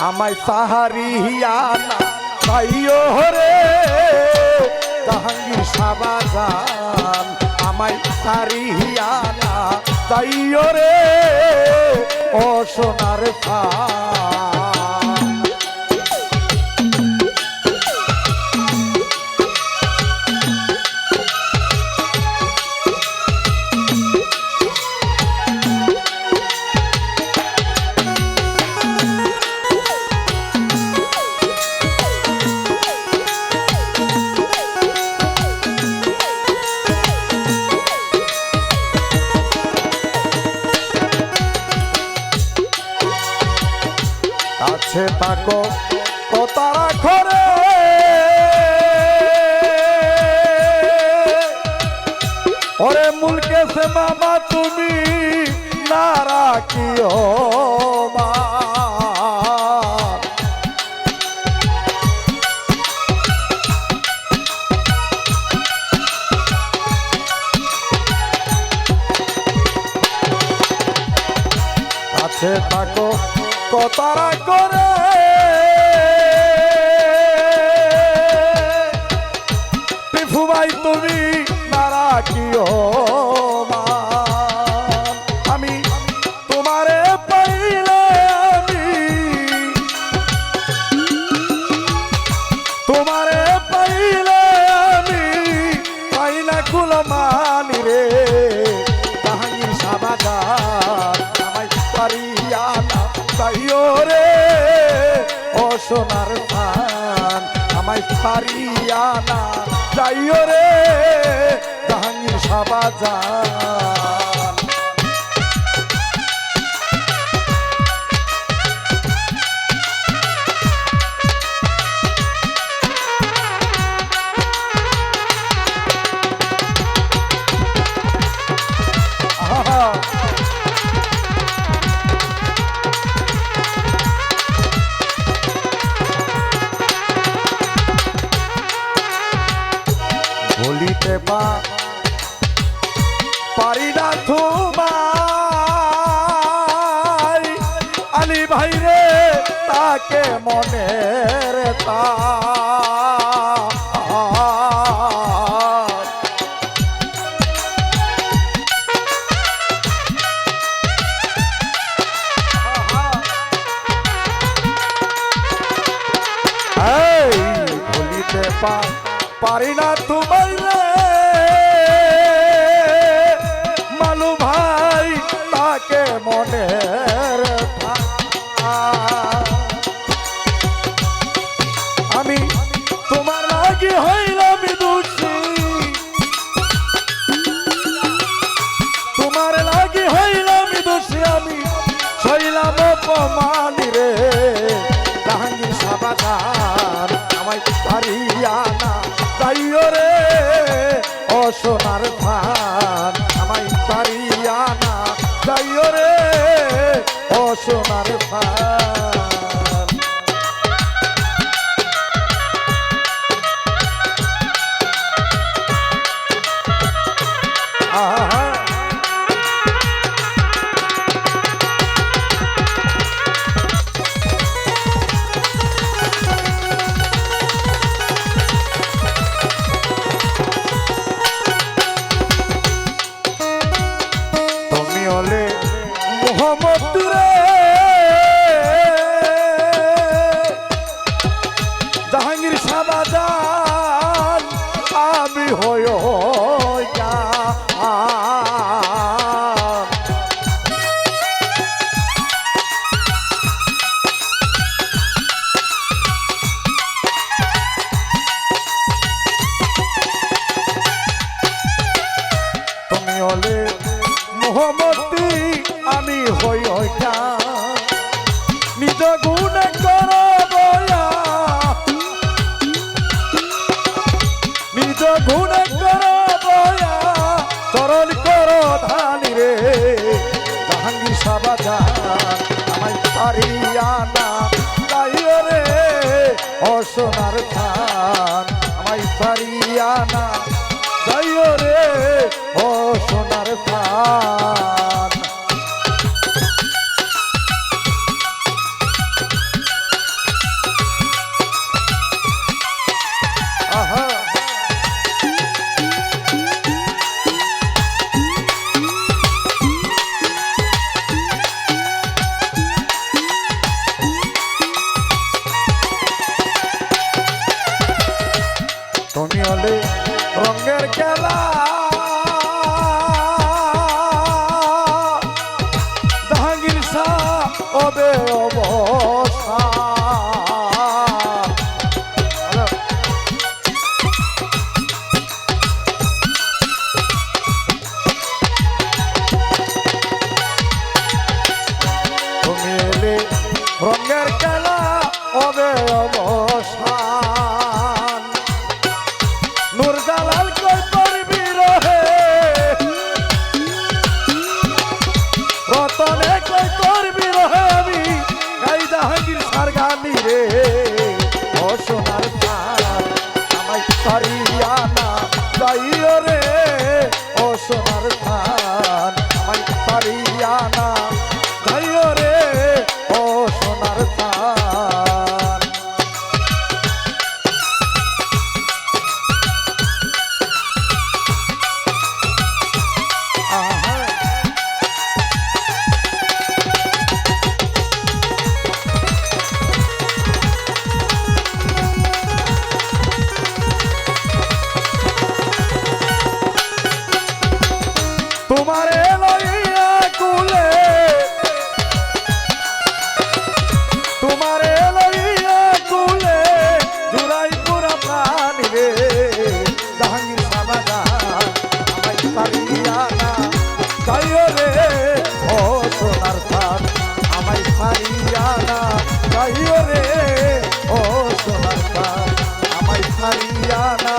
আমায় সাহারিয়ানা তাইও হরে জাহাঙ্গীর সাবাজান আমায় সারিয়ানা তাইও রে ও সোনার ফা কাছে তাকো তো তারা করে ওরে মুলকে সে মামা তুমি না রাখিও মা? কাছে থাকো কতারা করে। পিফু ভাই, তুমি নারা কিও আমি আমি তোমারে পাইলে আমি পাই না কুলমানি রে। জাহাঙ্গীর সাবাজার সোনার ধান আমায় ছাড়িয়া না। যাইও রে জাহাঙ্গীর সাবাজান আহা পা। পারি না তোমায়। আলি ভাই রে তাকে পা। পারি না তোমায় মনের আমি তোমার লাগি হইলাম তোমার লাগি হইলাম দোষী আমি। শৈলাম অপমানি রে। জাহাঙ্গীর সাবাদার আমায় পারিয়া না তাইও রে। ও সোনার ধান আমায় পারিয়া না তাইও রে। সোনার ধান আহা সাবাজান আমায় পারিয়ানা তাইও রে, ও সোনার থান আমায় পারিয়ানা তাইও রে, ও সোনার থান তুমি এলে রঙের খেলা হবে অবসান রে, জাহাঙ্গীর সাবাদা আমায় সারিয়া না। যাইও রে, ও সোনার সাদ আমায় সারিয়া না। যাইও রে, ও সোনার সাদ আমায় সারিয়া না।